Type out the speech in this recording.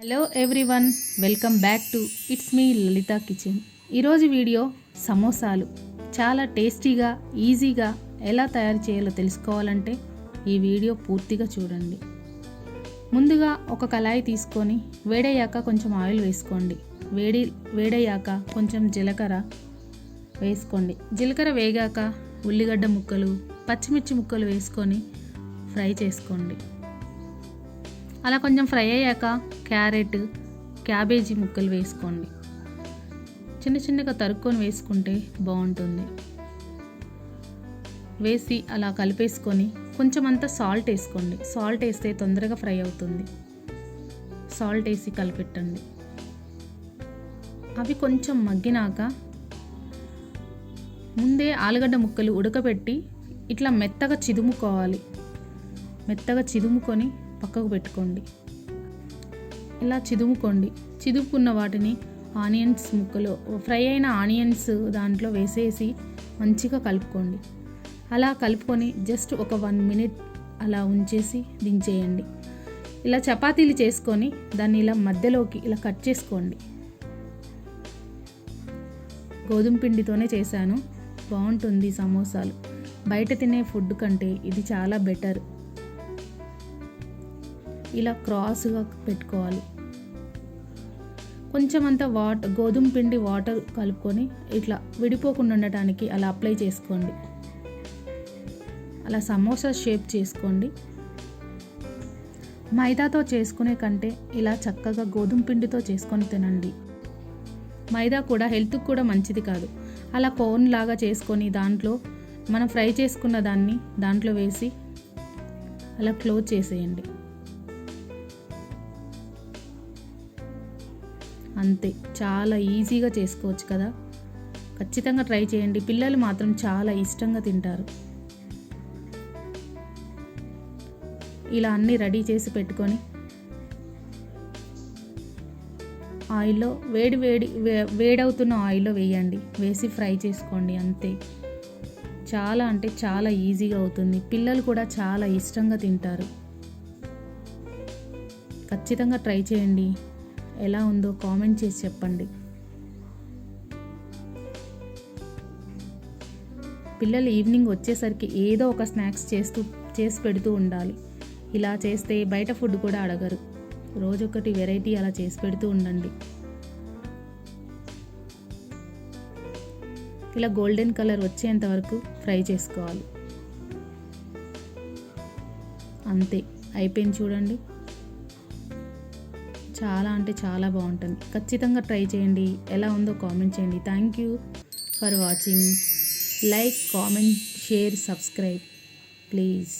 Hello everyone welcome back to it's me Lalitha kitchen ఈరోజు video సమోసాలు. చాలా టేస్టీగా ఈజీగా ఎలా తయారు చేయాలో తెలుసుకోవాలంటే ఈ వీడియో పూర్తిగా చూడండి. ముందుగా ఒక కళాయి తీసుకొని వేడయ్యాక కొంచెం ఆయిల్ వేసుకోండి. వేడి వేడయ్యాక కొంచెం జీలకర్ర వేసుకోండి. జీలకర్ర వేగాక ఉల్లిగడ్డ ముక్కలు పచ్చిమిర్చి ముక్కలు వేసుకొని ఫ్రై చేసుకోండి. అలా కొంచెం ఫ్రై అయ్యాక క్యారెట్ క్యాబేజీ ముక్కలు వేసుకోండి. చిన్న చిన్నగా తరుక్కొని వేసుకుంటే బాగుంటుంది. వేసి అలా కలిపేసుకొని కొంచెం అంతా సాల్ట్ వేసుకోండి. సాల్ట్ వేస్తే తొందరగా ఫ్రై అవుతుంది. సాల్ట్ వేసి కలిపెట్టండి. అవి కొంచెం మగ్గినాక ముందే ఆలుగడ్డ ముక్కలు ఉడకబెట్టి ఇట్లా మెత్తగా చిదుముకోవాలి. మెత్తగా చిదుముకొని పక్కకు పెట్టుకోండి. ఇలా చిదుముకోండి. చిదుపుకున్న వాటిని ఆనియన్స్ ముక్కలు ఫ్రై అయిన ఆనియన్స్ దాంట్లో వేసేసి మంచిగా కలుపుకోండి. అలా కలుపుకొని జస్ట్ ఒక వన్ మినిట్ అలా ఉంచేసి దించేయండి. ఇలా చపాతీలు చేసుకొని దాన్ని ఇలా మధ్యలోకి ఇలా కట్ చేసుకోండి. గోధుమ పిండితోనే చేశాను. బాగుంటుంది సమోసాలు. బయట తినే ఫుడ్ కంటే ఇది చాలా బెటర్. ఇలా క్రాస్గా పెట్టుకోవాలి. కొంచెం అంత వాటర్ గోధుమ పిండి వాటర్ కలుపుకొని ఇట్లా విడిపోకుండా ఉండటానికి అలా అప్లై చేసుకోండి. అలా సమోసా షేప్ చేసుకోండి. మైదాతో చేసుకునే కంటే ఇలా చక్కగా గోధుమ పిండితో చేసుకొని తినండి. మైదా కూడా హెల్త్కి కూడా మంచిది కాదు. అలా కోన్ లాగా చేసుకొని దాంట్లో మనం ఫ్రై చేసుకున్న దాన్ని దాంట్లో వేసి అలా క్లోజ్ చేసేయండి. అంతే. చాలా ఈజీగా చేసుకోవచ్చు కదా. ఖచ్చితంగా ట్రై చేయండి. పిల్లలు మాత్రం చాలా ఇష్టంగా తింటారు. ఇలా అన్నీ రెడీ చేసి పెట్టుకొని ఆయిల్లో వేడి వేడి వే- వేడవుతున్న ఆయిల్లో వేయండి. వేసి ఫ్రై చేసుకోండి అంతే. చాలా అంటే చాలా ఈజీగా అవుతుంది. పిల్లలు కూడా చాలా ఇష్టంగా తింటారు. ఖచ్చితంగా ట్రై చేయండి. ఎలా ఉందో కామెంట్ చేసి చెప్పండి. పిల్లలు ఈవినింగ్ వచ్చేసరికి ఏదో ఒక స్నాక్స్ చేస్తూ చేసి పెడుతూ ఉండాలి. ఇలా చేస్తే బయట ఫుడ్ కూడా అడగరు. రోజొకటి వెరైటీ అలా చేసి పెడుతూ ఉండండి. ఇలా గోల్డెన్ కలర్ వచ్చేంత వరకు ఫ్రై చేసుకోవాలి. అంతే. అయిపోయింది చూడండి. చాలా అంటే చాలా బాగుంటుంది. ఖచ్చితంగా ట్రై చేయండి. ఎలా ఉందో కామెంట్ చేయండి. Thank you for watching like comment share subscribe please